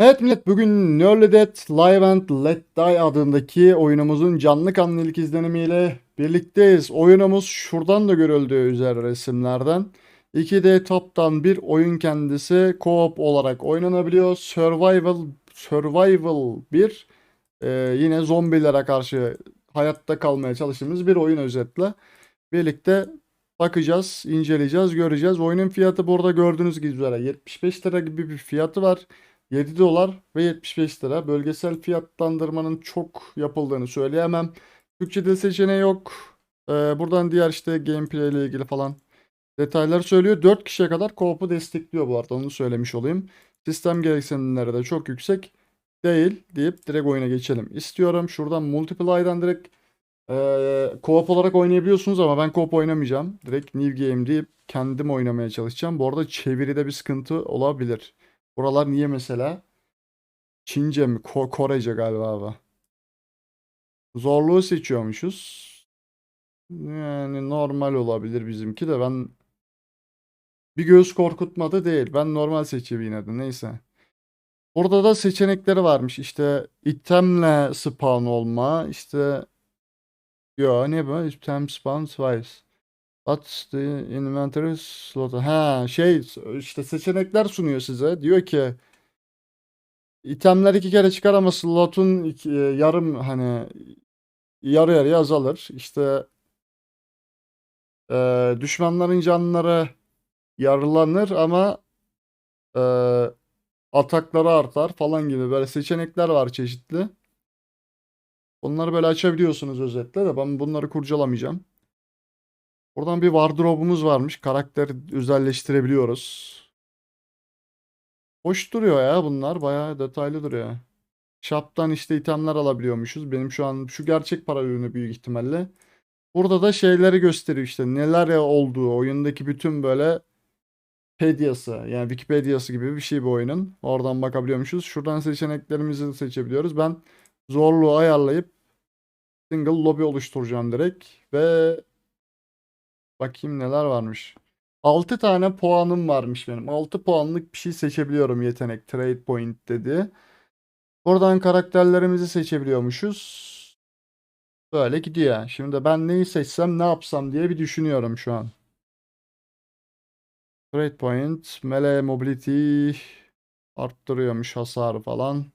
Evet millet bugün Nearly Dead Live and Let Die adındaki oyunumuzun canlı kanlı ilk izlenimiyle birlikteyiz. Oyunumuz şuradan da görüldüğü üzere resimlerden 2D top'tan bir oyun kendisi co-op olarak oynanabiliyor. Survival Survival bir e, yine zombilere karşı hayatta kalmaya çalıştığımız bir oyun özetle. Birlikte bakacağız, inceleyeceğiz, göreceğiz. Oyunun fiyatı burada gördüğünüz gibi üzere 75 lira gibi bir fiyatı var. 7 dolar ve 75 lira. Bölgesel fiyatlandırmanın çok yapıldığını söyleyemem. Türkçe dil seçeneği yok. Ee, buradan diğer işte gameplay ile ilgili falan detaylar söylüyor. 4 kişiye kadar co-op'u destekliyor bu arada onu söylemiş olayım. Sistem gereksinimleri de çok yüksek değil deyip direkt oyuna geçelim. İstiyorum şuradan multiplay'dan direkt ee, co-op olarak oynayabiliyorsunuz ama ben co-op oynamayacağım. Direkt new game deyip kendim oynamaya çalışacağım. Bu arada çeviride bir sıkıntı olabilir. Buralar niye mesela? Çince mi? Ko- Korece galiba abi. Zorluğu seçiyormuşuz. Yani normal olabilir bizimki de ben bir göz korkutmadı değil. Ben normal seçeyim yine de neyse. Burada da seçenekleri varmış. İşte itemle spawn olma. işte Yo ne bu? Item spawn twice. What's the inventory slot? Ha şey işte seçenekler sunuyor size. Diyor ki itemler iki kere çıkar ama slotun iki- yarım hani yarı yarıya azalır. İşte e, düşmanların canları yarılanır ama e, atakları artar falan gibi böyle seçenekler var çeşitli. Onları böyle açabiliyorsunuz özetle de ben bunları kurcalamayacağım. Buradan bir wardrobe'umuz varmış. Karakter özelleştirebiliyoruz. Hoş duruyor ya bunlar. Bayağı detaylı duruyor. Shop'tan işte itemler alabiliyormuşuz. Benim şu an şu gerçek para ürünü büyük ihtimalle. Burada da şeyleri gösteriyor işte neler olduğu oyundaki bütün böyle Pediası yani Wikipedia'sı gibi bir şey bu oyunun. Oradan bakabiliyormuşuz. Şuradan seçeneklerimizi de seçebiliyoruz. Ben zorluğu ayarlayıp single lobby oluşturacağım direkt ve bakayım neler varmış. 6 tane puanım varmış benim. 6 puanlık bir şey seçebiliyorum yetenek. Trade point dedi. Buradan karakterlerimizi seçebiliyormuşuz. Böyle gidiyor. Şimdi ben neyi seçsem ne yapsam diye bir düşünüyorum şu an. Trade point, melee mobility arttırıyormuş hasarı falan.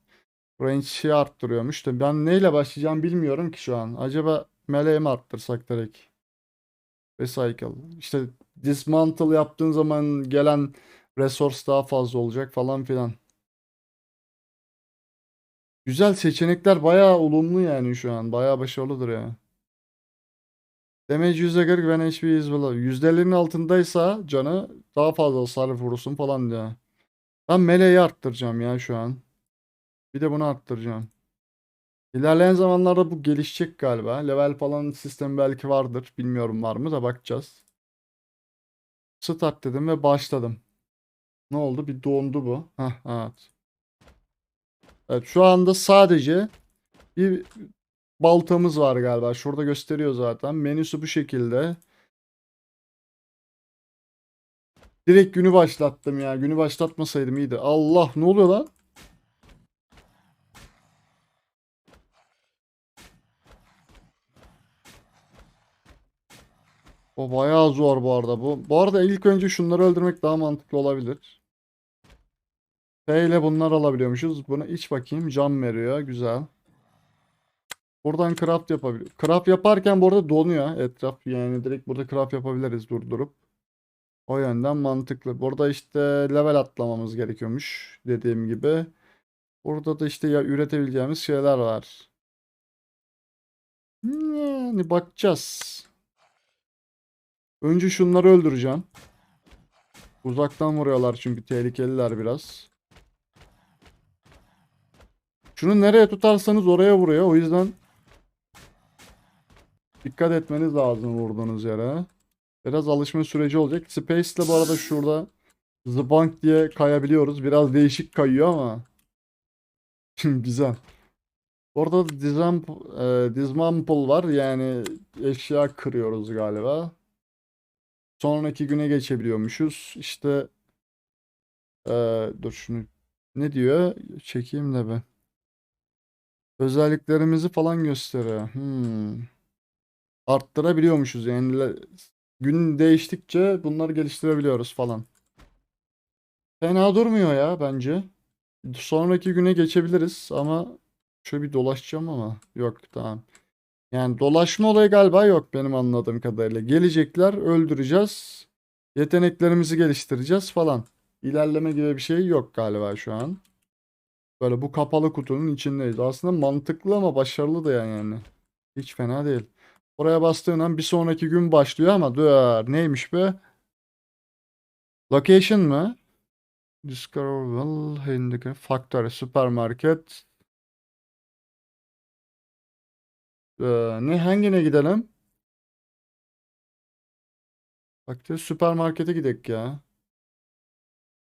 Range'i arttırıyormuş ben neyle başlayacağım bilmiyorum ki şu an. Acaba meleği mi arttırsak direkt? Recycle. İşte dismantle yaptığın zaman gelen resource daha fazla olacak falan filan. Güzel seçenekler bayağı olumlu yani şu an. Bayağı başarılıdır ya. Damage %40 when HP is below. %50'nin altındaysa canı daha fazla hasar vurursun falan diyor. Ben meleği arttıracağım ya şu an. Bir de bunu arttıracağım. İlerleyen zamanlarda bu gelişecek galiba. Level falan sistemi belki vardır. Bilmiyorum var mı da bakacağız. Start dedim ve başladım. Ne oldu? Bir dondu bu. Heh, evet. Evet şu anda sadece bir baltamız var galiba. Şurada gösteriyor zaten. Menüsü bu şekilde. Direkt günü başlattım ya. Günü başlatmasaydım iyiydi. Allah ne oluyor lan? O bayağı zor bu arada bu. Bu arada ilk önce şunları öldürmek daha mantıklı olabilir. P ile bunlar alabiliyormuşuz. Bunu iç bakayım. Cam veriyor. Güzel. Buradan craft yapabiliyor. Craft yaparken bu arada donuyor etraf. Yani direkt burada craft yapabiliriz durdurup. O yönden mantıklı. Burada işte level atlamamız gerekiyormuş. Dediğim gibi. Burada da işte ya üretebileceğimiz şeyler var. Yani bakacağız. Önce şunları öldüreceğim. Uzaktan vuruyorlar çünkü tehlikeliler biraz. Şunu nereye tutarsanız oraya vuruyor. O yüzden dikkat etmeniz lazım vurduğunuz yere. Biraz alışma süreci olacak. Space ile bu arada şurada zıbank diye kayabiliyoruz. Biraz değişik kayıyor ama. Güzel. Orada dismamp, e, dismantle var. Yani eşya kırıyoruz galiba. Sonraki güne geçebiliyormuşuz. İşte e, dur şunu Ne diyor? Çekeyim de be. Özelliklerimizi falan gösteriyor. Hmm. Arttırabiliyormuşuz yani. Gün değiştikçe bunları geliştirebiliyoruz falan. Fena durmuyor ya bence. Sonraki güne geçebiliriz ama şöyle bir dolaşacağım ama yok tamam. Yani dolaşma olayı galiba yok benim anladığım kadarıyla. Gelecekler, öldüreceğiz. Yeteneklerimizi geliştireceğiz falan. İlerleme gibi bir şey yok galiba şu an. Böyle bu kapalı kutunun içindeyiz. Aslında mantıklı ama başarılı da yani. Hiç fena değil. Oraya bastığın an bir sonraki gün başlıyor ama dur neymiş be? Location mı? Discoverable Handicap Factory Supermarket Ee, ne hangine gidelim? Bak de süpermarkete gidek ya.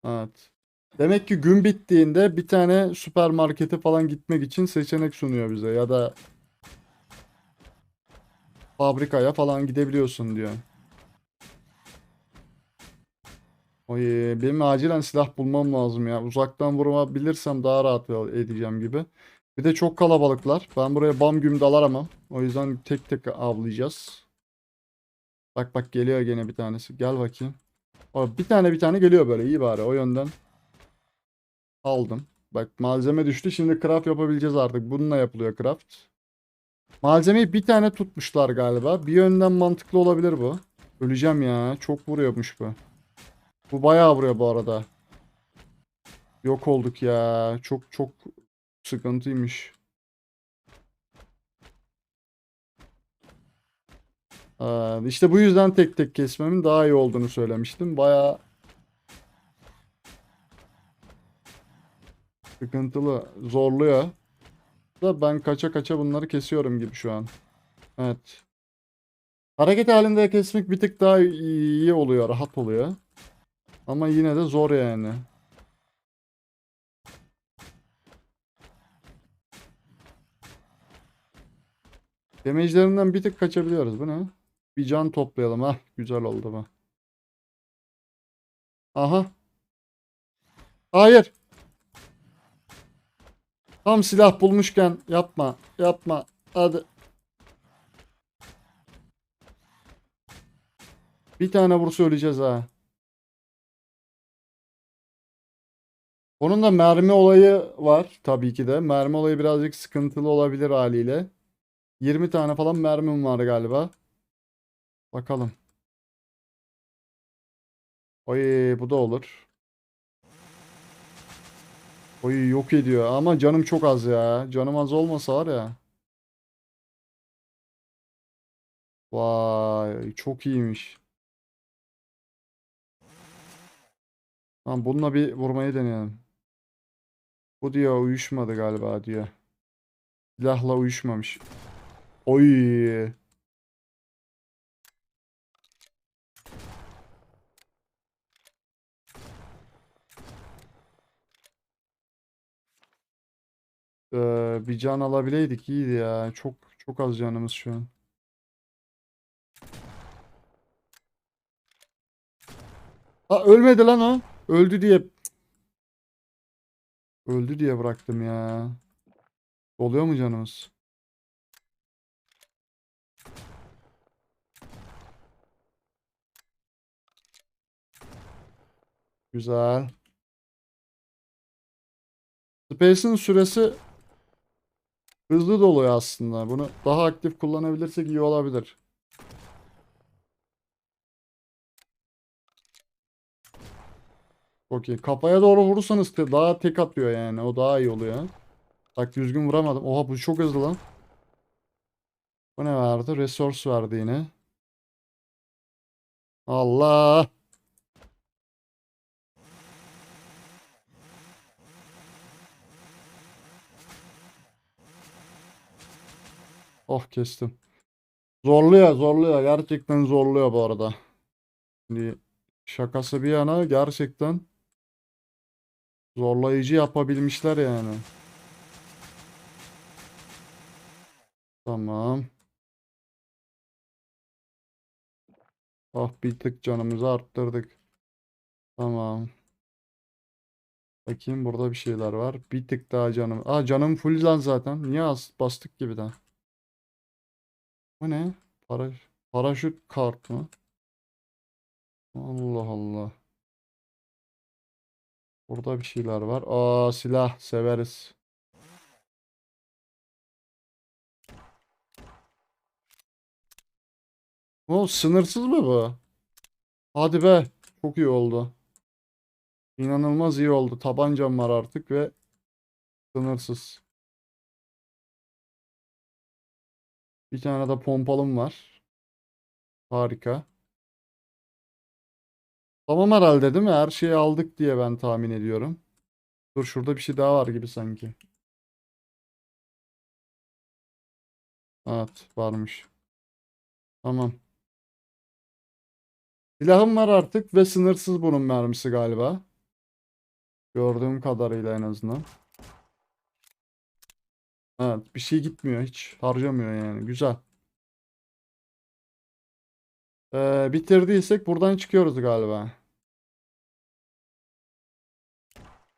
Evet. Demek ki gün bittiğinde bir tane süpermarkete falan gitmek için seçenek sunuyor bize ya da fabrikaya falan gidebiliyorsun diyor. Oy, benim acilen silah bulmam lazım ya. Uzaktan vurabilirsem daha rahat edeceğim gibi. Bir de çok kalabalıklar. Ben buraya bam güm dalamam. O yüzden tek tek avlayacağız. Bak bak geliyor gene bir tanesi. Gel bakayım. Bir tane bir tane geliyor böyle. iyi bari o yönden. Aldım. Bak malzeme düştü. Şimdi craft yapabileceğiz artık. Bununla yapılıyor craft. Malzemeyi bir tane tutmuşlar galiba. Bir yönden mantıklı olabilir bu. Öleceğim ya. Çok vuruyormuş bu. Bu bayağı vuruyor bu arada. Yok olduk ya. Çok çok sıkıntıymış. Aa, işte bu yüzden tek tek kesmemin daha iyi olduğunu söylemiştim. Bayağı sıkıntılı, zorluyor. Da ben kaça kaça bunları kesiyorum gibi şu an. Evet. Hareket halinde kesmek bir tık daha iyi oluyor, rahat oluyor. Ama yine de zor yani. Damage'lerinden bir tık kaçabiliyoruz. Bu ne? Bir can toplayalım. ha. güzel oldu bu. Aha. Hayır. Tam silah bulmuşken yapma. Yapma. Hadi. Bir tane vursa öleceğiz ha. Onun da mermi olayı var tabii ki de. Mermi olayı birazcık sıkıntılı olabilir haliyle. 20 tane falan mermim var galiba. Bakalım. Oy bu da olur. Oy yok ediyor ama canım çok az ya. Canım az olmasa var ya. Vay çok iyiymiş. Tamam bununla bir vurmayı deneyelim. Bu diyor uyuşmadı galiba diyor. Silahla uyuşmamış. Oy. Ee, bir can alabileydik iyiydi ya. Çok çok az canımız şu an. Ha ölmedi lan o. Öldü diye. Öldü diye bıraktım ya. Oluyor mu canımız? Güzel. Space'in süresi hızlı doluyor aslında. Bunu daha aktif kullanabilirsek iyi olabilir. Okey. Kafaya doğru vurursanız daha tek atıyor yani. O daha iyi oluyor. Bak düzgün vuramadım. Oha bu çok hızlı lan. Bu ne verdi? Resource verdi yine. Allah. Oh kestim. Zorluyor zorluyor. Gerçekten zorluyor bu arada. Şimdi şakası bir yana gerçekten zorlayıcı yapabilmişler yani. Tamam. Ah bir tık canımızı arttırdık. Tamam. Bakayım burada bir şeyler var. Bir tık daha canım. Aa canım full lan zaten. Niye bastık gibi daha? Bu ne? Para, paraşüt kart mı? Allah Allah. Burada bir şeyler var. Aa silah severiz. O sınırsız mı bu? Hadi be. Çok iyi oldu. İnanılmaz iyi oldu. Tabancam var artık ve sınırsız. Bir tane de pompalım var. Harika. Tamam herhalde değil mi? Her şeyi aldık diye ben tahmin ediyorum. Dur şurada bir şey daha var gibi sanki. Evet varmış. Tamam. Silahım var artık ve sınırsız bunun mermisi galiba. Gördüğüm kadarıyla en azından. Evet bir şey gitmiyor hiç. Harcamıyor yani. Güzel. Ee, bitirdiysek buradan çıkıyoruz galiba.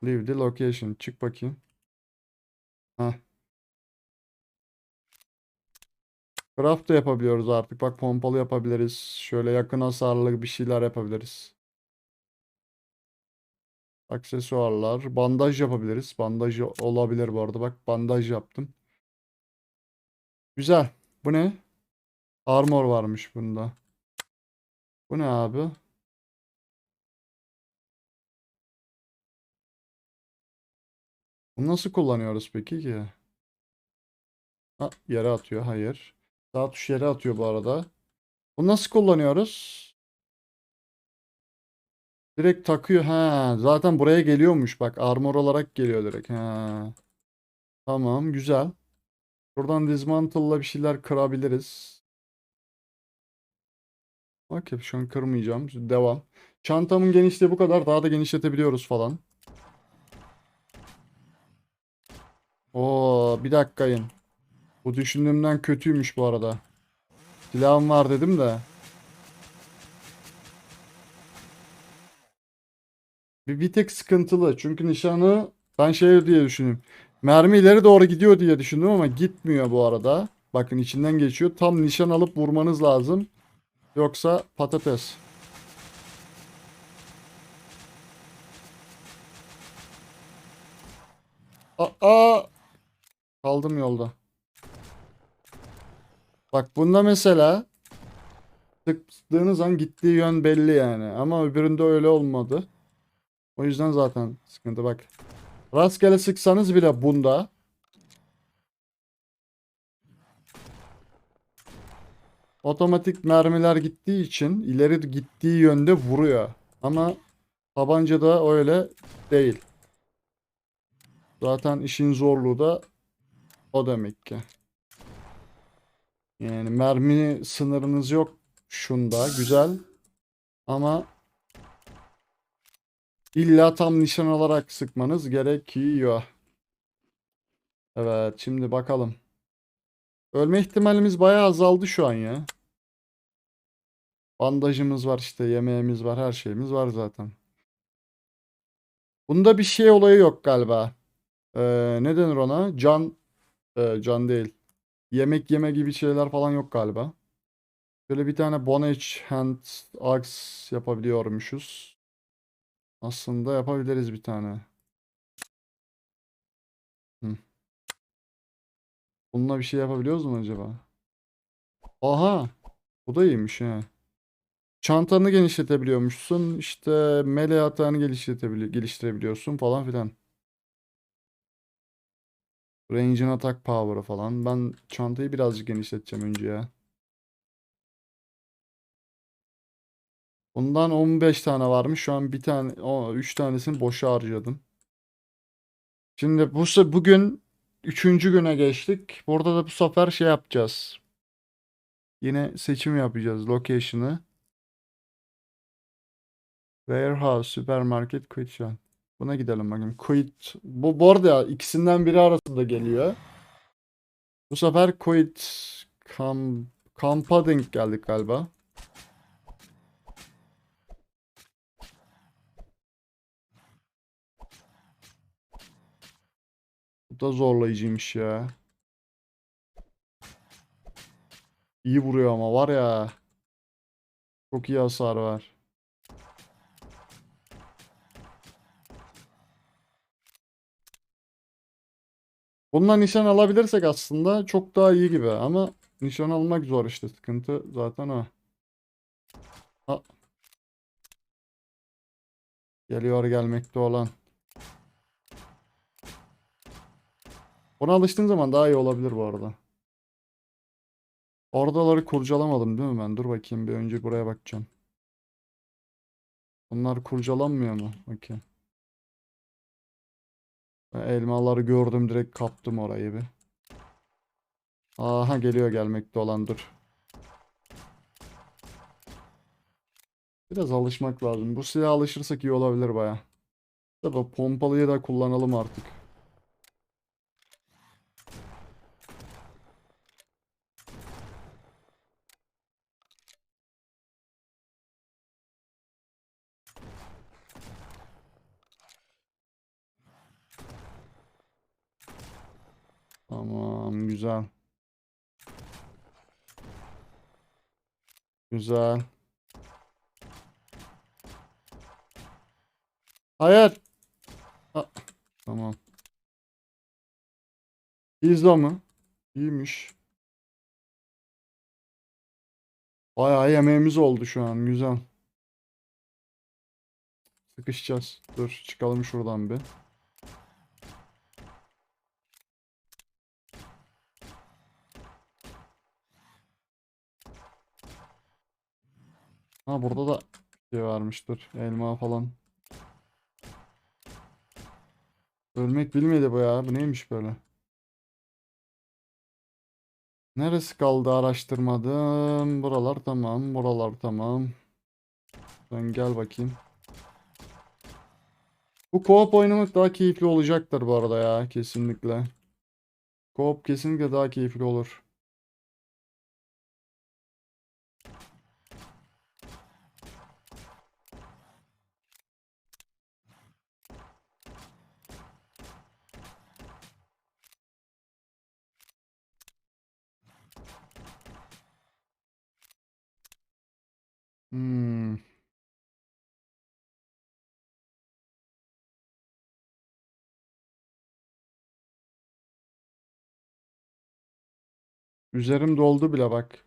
Leave the location. Çık bakayım. Heh. Craft da yapabiliyoruz artık. Bak pompalı yapabiliriz. Şöyle yakın hasarlı bir şeyler yapabiliriz. Aksesuarlar. Bandaj yapabiliriz. Bandaj olabilir bu arada. Bak bandaj yaptım. Güzel. Bu ne? Armor varmış bunda. Bu ne abi? Bunu nasıl kullanıyoruz peki ki? Ha, yere atıyor. Hayır. Sağ tuş yere atıyor bu arada. Bunu nasıl kullanıyoruz? Direkt takıyor. Ha, zaten buraya geliyormuş. Bak armor olarak geliyor direkt. Ha. Tamam, güzel. Buradan dismantle'la bir şeyler kırabiliriz. Okey, şu an kırmayacağım. Devam. Çantamın genişliği bu kadar. Daha da genişletebiliyoruz falan. Oo, bir dakikayın. Bu düşündüğümden kötüymüş bu arada. Silahım var dedim de. Bir, bir tek sıkıntılı. Çünkü nişanı ben şey diye düşündüm. Mermi ileri doğru gidiyor diye düşündüm ama gitmiyor bu arada. Bakın içinden geçiyor. Tam nişan alıp vurmanız lazım. Yoksa patates. Aa! Kaldım yolda. Bak bunda mesela tıktığınız an gittiği yön belli yani. Ama öbüründe öyle olmadı. O yüzden zaten sıkıntı bak. Rastgele sıksanız bile bunda otomatik mermiler gittiği için ileri gittiği yönde vuruyor. Ama tabancada öyle değil. Zaten işin zorluğu da o demek ki. Yani mermi sınırınız yok şunda güzel. Ama illa tam nişan alarak sıkmanız gerekiyor. Evet şimdi bakalım. Ölme ihtimalimiz bayağı azaldı şu an ya. Bandajımız var işte yemeğimiz var her şeyimiz var zaten. Bunda bir şey olayı yok galiba. Ee, ne denir ona? Can e, can değil. Yemek yeme gibi şeyler falan yok galiba. Şöyle bir tane Bone Hand Axe yapabiliyormuşuz. Aslında yapabiliriz bir tane. Hı. Bununla bir şey yapabiliyoruz mu acaba? Aha! Bu da iyiymiş he. Çantanı genişletebiliyormuşsun. İşte melee atağını geliştirebili geliştirebiliyorsun falan filan. Range'in atak power'ı falan. Ben çantayı birazcık genişleteceğim önce ya. Bundan 15 tane varmış. Şu an bir tane, o 3 tanesini boşa harcadım. Şimdi bu bugün üçüncü güne geçtik. Burada da bu sefer şey yapacağız. Yine seçim yapacağız location'ı. Warehouse, süpermarket, shop. Buna gidelim bakayım. Quit. Bu, bu arada ikisinden biri arasında geliyor. Bu sefer quit Cam Kamp'a denk geldik galiba. Da zorlayıcıymış ya. İyi vuruyor ama var ya. Çok iyi hasar var. Bununla nişan alabilirsek aslında çok daha iyi gibi ama nişan almak zor işte sıkıntı zaten o. Ha. Geliyor gelmekte olan. Ona alıştığın zaman daha iyi olabilir bu arada. Oradaları kurcalamadım değil mi ben? Dur bakayım bir önce buraya bakacağım. Bunlar kurcalanmıyor mu? Ben elmaları gördüm direkt kaptım orayı bir. Aha geliyor gelmekte olan dur. Biraz alışmak lazım. Bu silaha alışırsak iyi olabilir baya. Tabi pompalıyı da kullanalım artık. Tamam güzel. Güzel. Hayır. Ha, tamam. Pizza mı? İyiymiş. Bayağı yemeğimiz oldu şu an. Güzel. Sıkışacağız. Dur çıkalım şuradan bir. Ha burada da şey varmıştır. Elma falan. Ölmek bilmedi bu ya. Bu neymiş böyle? Neresi kaldı araştırmadım. Buralar tamam. Buralar tamam. Sen gel bakayım. Bu co-op oynamak daha keyifli olacaktır bu arada ya. Kesinlikle. Co-op kesinlikle daha keyifli olur. Hmm. Üzerim doldu bile bak.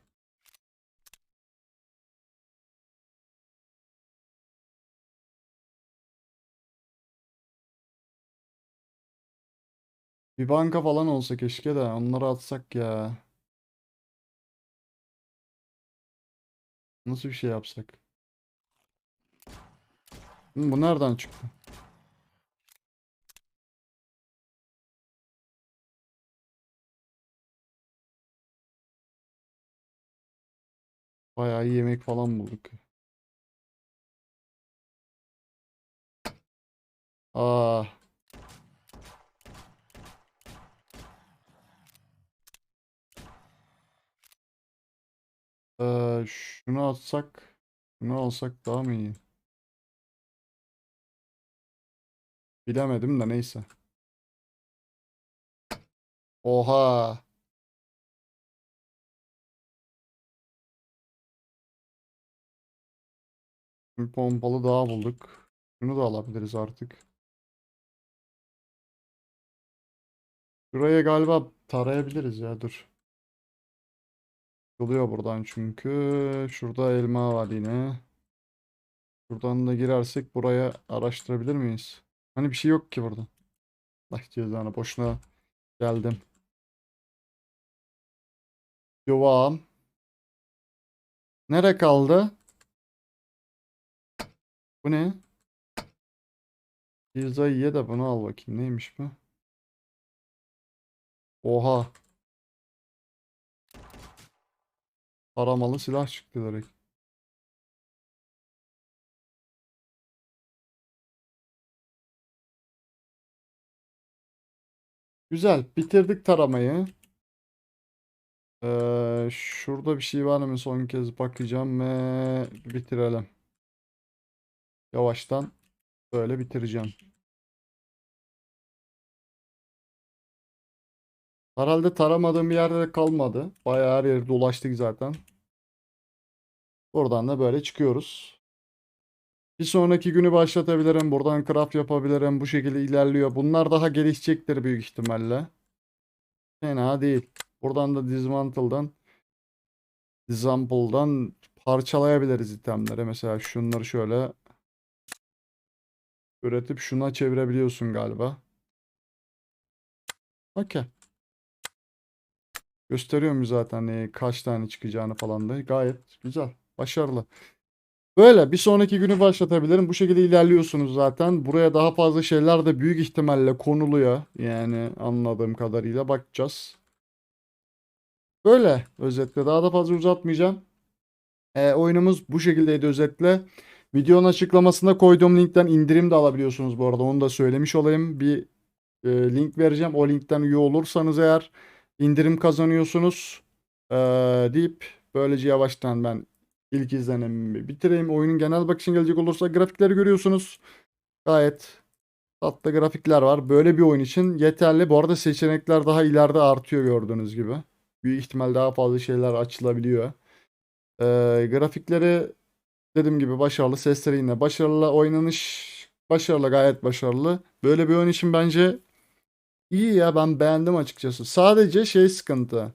Bir banka falan olsa keşke de onları atsak ya. Nasıl bir şey yapsak? Bu nereden çıktı? Bayağı iyi yemek falan bulduk. Aa. Ee, şunu atsak, şunu alsak daha mı iyi? Bilemedim de neyse. Oha. Bir pompalı daha bulduk. Şunu da alabiliriz artık. Şuraya galiba tarayabiliriz ya dur. Oluyor buradan çünkü. Şurada elma var yine. Buradan da girersek buraya araştırabilir miyiz? Hani bir şey yok ki burada. Allah cezanı boşuna geldim. Yuvam. Nere kaldı? Bu ne? Pizzayı ye de bunu al bakayım. Neymiş bu? Oha. Taramalı silah çıktı direkt. Güzel. Bitirdik taramayı. Ee, şurada bir şey var mı? Son kez bakacağım ve bitirelim. Yavaştan böyle bitireceğim. Herhalde taramadığım bir yerde de kalmadı. Bayağı her yeri dolaştık zaten. Buradan da böyle çıkıyoruz. Bir sonraki günü başlatabilirim. Buradan craft yapabilirim. Bu şekilde ilerliyor. Bunlar daha gelişecektir büyük ihtimalle. Fena değil. Buradan da dismantle'dan disample'dan parçalayabiliriz itemleri. Mesela şunları şöyle üretip şuna çevirebiliyorsun galiba. Okey. Gösteriyorum zaten kaç tane çıkacağını falan da. Gayet güzel. Başarılı. Böyle bir sonraki günü başlatabilirim. Bu şekilde ilerliyorsunuz zaten. Buraya daha fazla şeyler de büyük ihtimalle konuluyor. Yani anladığım kadarıyla bakacağız. Böyle özetle daha da fazla uzatmayacağım. E, oyunumuz bu şekildeydi özetle. Videonun açıklamasında koyduğum linkten indirim de alabiliyorsunuz bu arada. Onu da söylemiş olayım. Bir e, link vereceğim. O linkten üye olursanız eğer indirim kazanıyorsunuz. E, deyip böylece yavaştan ben ilk izlenimimi bitireyim. Oyunun genel bakışına gelecek olursa grafikleri görüyorsunuz. Gayet tatlı grafikler var. Böyle bir oyun için yeterli. Bu arada seçenekler daha ileride artıyor gördüğünüz gibi. Büyük ihtimal daha fazla şeyler açılabiliyor. Ee, grafikleri dediğim gibi başarılı. Sesleri yine başarılı. Oynanış başarılı. Gayet başarılı. Böyle bir oyun için bence iyi ya. Ben beğendim açıkçası. Sadece şey sıkıntı.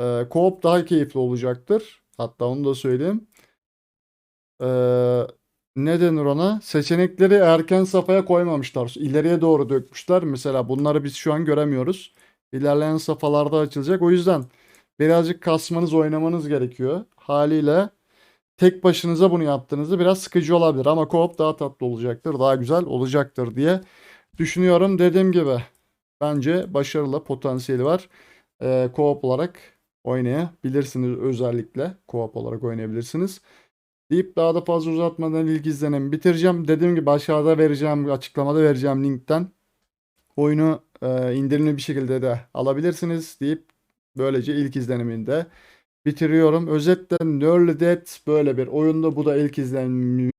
Ee, co-op daha keyifli olacaktır. Hatta onu da söyleyeyim. Ee, ne denir ona? Seçenekleri erken safhaya koymamışlar. İleriye doğru dökmüşler. Mesela bunları biz şu an göremiyoruz. İlerleyen safhalarda açılacak. O yüzden birazcık kasmanız, oynamanız gerekiyor. Haliyle tek başınıza bunu yaptığınızda biraz sıkıcı olabilir ama co-op daha tatlı olacaktır, daha güzel olacaktır diye düşünüyorum. Dediğim gibi bence başarılı potansiyeli var. Ee, co-op olarak oynayabilirsiniz özellikle. Co-op olarak oynayabilirsiniz. Deyip daha da fazla uzatmadan ilk izlenimi bitireceğim. Dediğim gibi aşağıda vereceğim, açıklamada vereceğim linkten oyunu e, indirimli bir şekilde de alabilirsiniz deyip böylece ilk izlenimini de bitiriyorum. Özetle Nearly Dead böyle bir oyunda bu da ilk izlenim